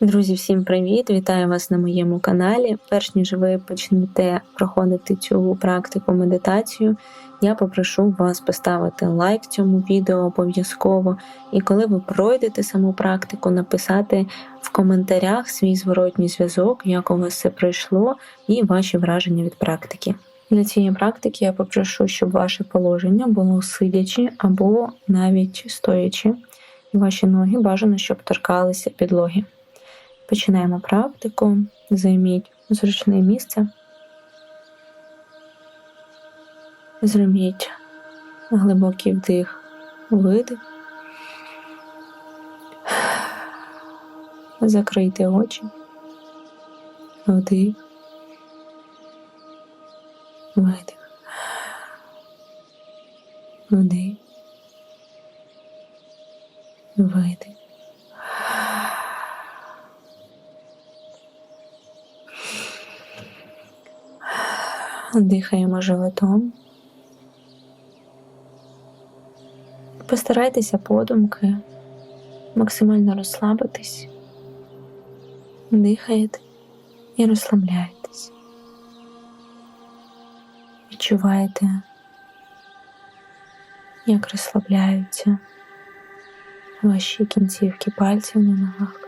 Друзі, всім привіт! Вітаю вас на моєму каналі. Перш ніж ви почнете проходити цю практику медитацію, я попрошу вас поставити лайк цьому відео обов'язково. І коли ви пройдете саму практику, написати в коментарях свій зворотній зв'язок, як у вас все пройшло, і ваші враження від практики. Для цієї практики я попрошу, щоб ваше положення було сидячи або навіть стоячи. Ваші ноги бажано, щоб торкалися підлоги. Починаємо практику. Займіть зручне місце. Зробіть глибокий вдих, видих. Закрийте очі. Вдих. Видих. Вдих. Видих. Дихаємо животом. Постарайтеся подумки максимально розслабитись, дихаєте і розслабляєтесь. Відчуваєте, як розслабляються ваші кінцівки пальців на ногах,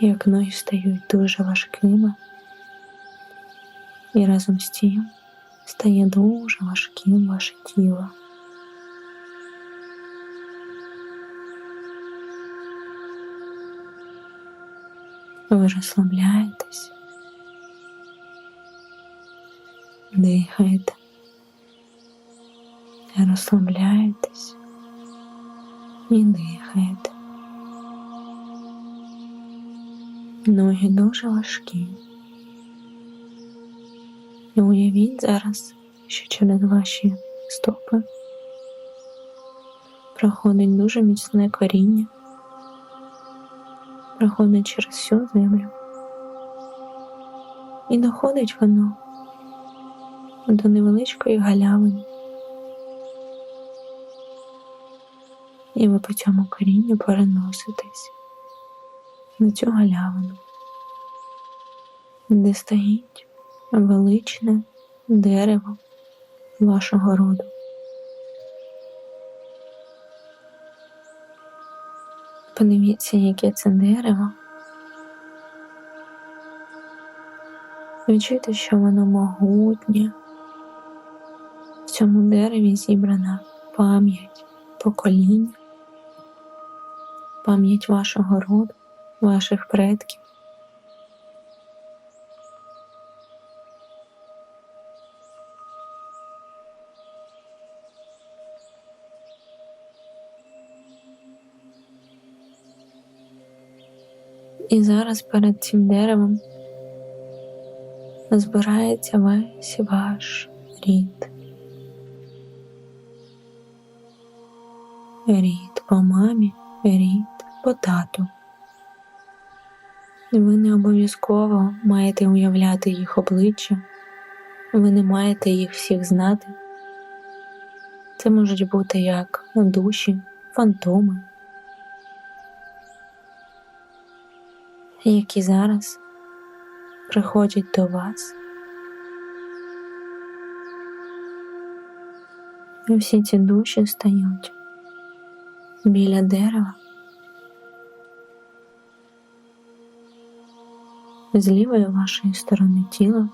як ноги стають дуже важкими. І разом з тим стає дуже важким ваше тіло. Ви розслабляєтесь, дихаєте, розслабляєтесь і дихаєте. Ноги дуже важкі. І уявіть зараз, що через ваші стопи проходить дуже міцне коріння, проходить через всю землю. І доходить воно до невеличкої галявини. І ви по цьому корінню переноситесь на цю галявину, де стоїть величне дерево вашого роду. Подивіться, яке це дерево. Відчуйте, що воно могутнє. В цьому дереві зібрана пам'ять покоління, пам'ять вашого роду, ваших предків. І зараз перед цим деревом збирається весь ваш рід. Рід по мамі, рід по тату. Ви не обов'язково маєте уявляти їх обличчя, ви не маєте їх всіх знати. Це можуть бути як душі, фантоми, які зараз приходять до вас. І всі ці душі стають біля дерева. З лівої вашої сторони тіла,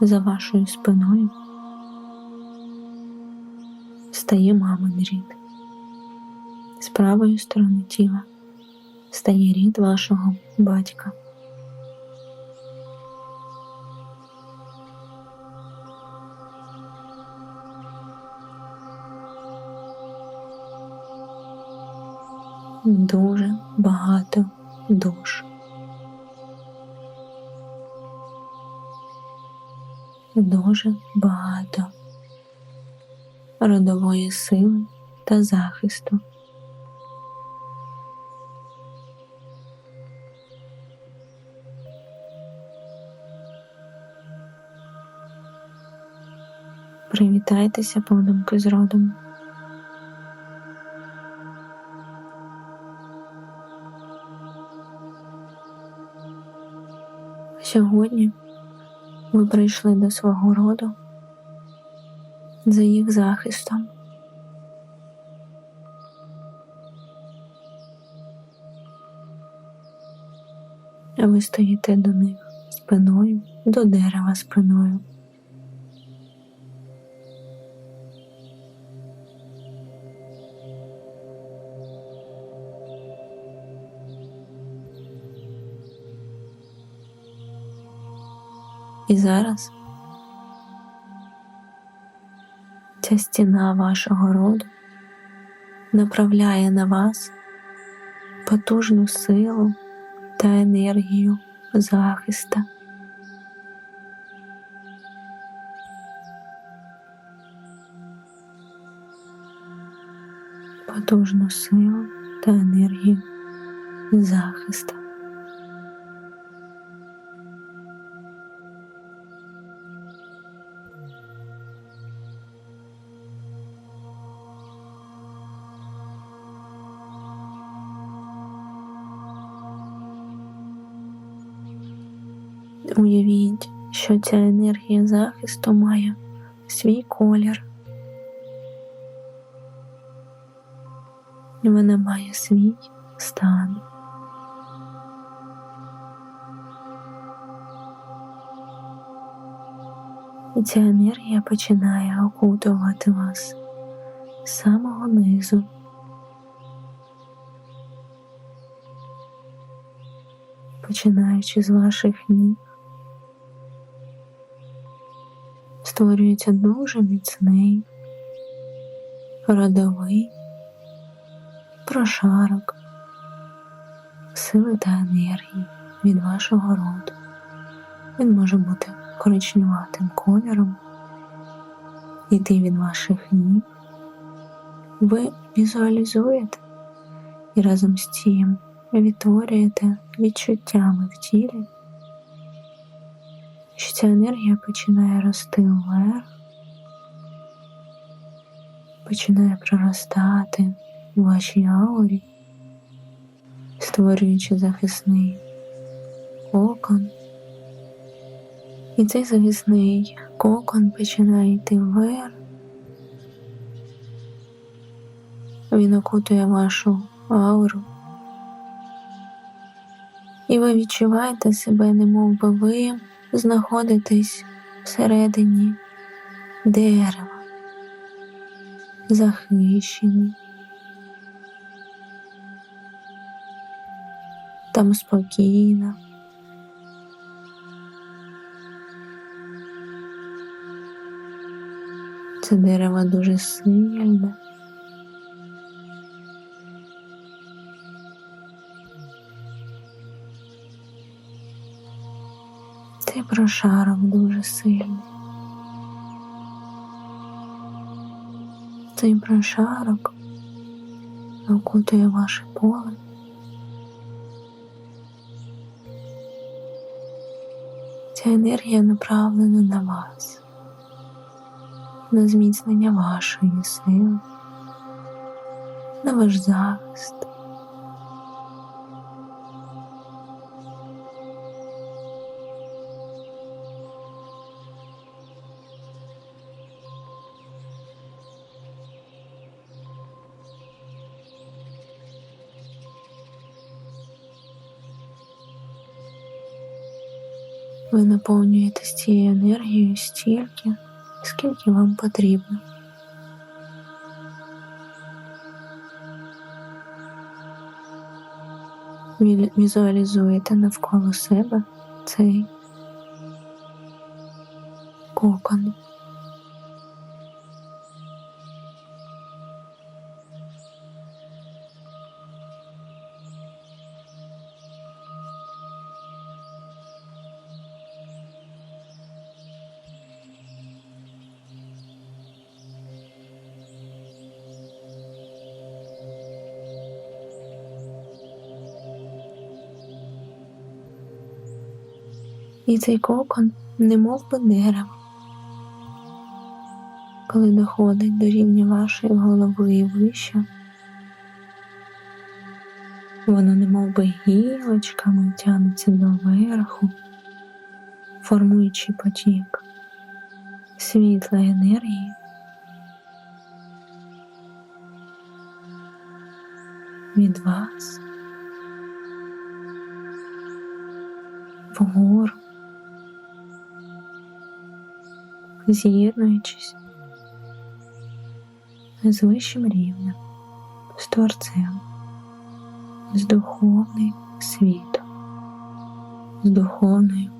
за вашою спиною, стає мамин рід, з правої сторони тіла стає рід вашого батька. Дуже багато душ. Дуже багато родової сили та захисту. Привітайтеся подумки з родом. Сьогодні ви прийшли до свого роду за їх захистом. А ви стоїте до них спиною, до дерева спиною. І зараз ця стіна вашого роду направляє на вас потужну силу та енергію захиста. Потужну силу та енергію захиста. Уявіть, що ця енергія захисту має свій колір. Вона має свій стан. І ця енергія починає окутувати вас з самого низу. Починаючи з ваших ніг, створюється дуже міцний, родовий прошарок сили та енергії від вашого роду. Він може бути коричневатим кольором, йти від ваших ніг. Ви візуалізуєте і разом з тим відтворюєте відчуттями в тілі що ця енергія починає рости вверх, починає проростати у вашій аурі, створюючи захисний кокон. І цей захисний кокон починає йти вверх. Він окутує вашу ауру. І ви відчуваєте себе, немов би ви знаходитесь всередині дерева, захищені. Там спокійно. Це дерево дуже сильне. Цей прошарок дуже сильний. Цей прошарок окутує ваше поле. Ця енергія направлена на вас, на зміцнення вашої сили, на ваш захист. Ви наповнюєтесь цією енергією стільки, скільки вам потрібно. Візуалізуєте навколо себе цей кокон. І цей кокон не мов би дерево. Коли доходить до рівня вашої голови і вище, воно не мов би гілочками тягнеться до верху, формуючи потік світлої енергії. Від вас вгору, з'єднуючись з вищим рівнем, з творцем, з духовним світом, з духовною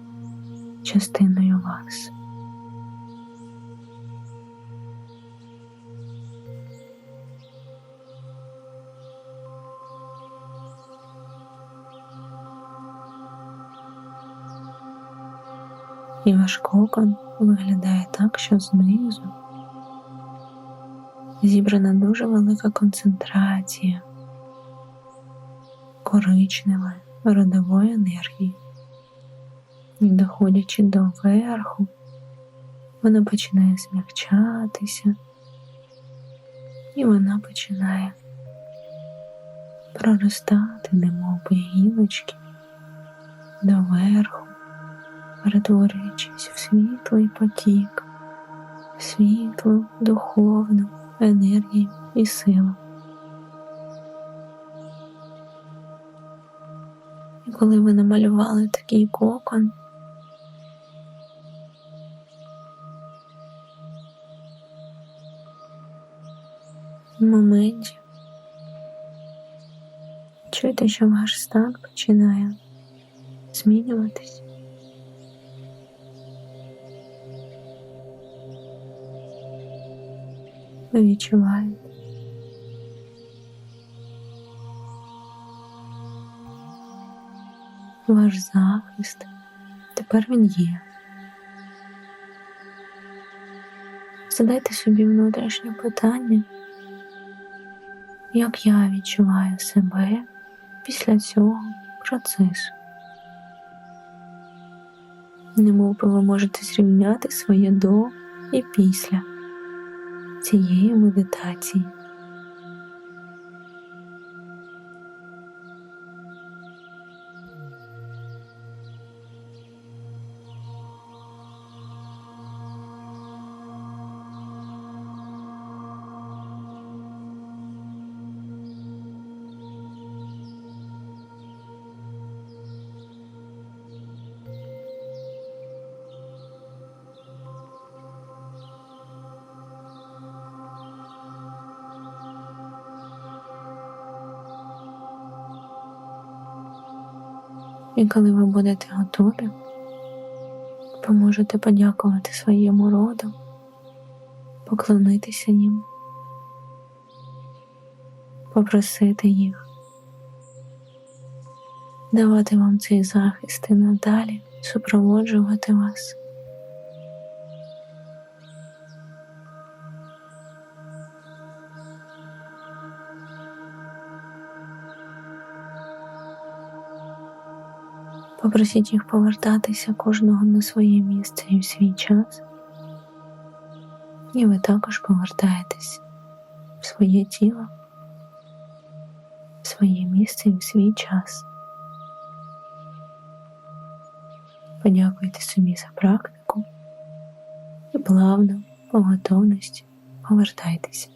частиною вас. І ваш кокон виглядає так, що знизу зібрана дуже велика концентрація коричневої родової енергії. І доходячи до верху, вона починає змягчатися, і вона починає проростати, немов би гілочки доверху, перетворюючись в світлий потік, в світлу, духовну енергію і силу. І коли ви намалювали такий кокон, в моменті чуєте, що ваш стан починає змінюватись. Ви відчуваєте. Ваш захист, тепер він є. Задайте собі внутрішнє питання, як я відчуваю себе після цього процесу. Немов би ви можете зрівняти своє до і після цієї медитації. І коли ви будете готові, ви можете подякувати своєму роду, поклонитися їм, попросити їх, давати вам цей захист і надалі супроводжувати вас. Попросіть їх повертатися кожного на своє місце і в свій час. І ви також повертаєтесь в своє тіло, в своє місце і в свій час. Подякуйте собі за практику і плавно, по готовності повертайтеся.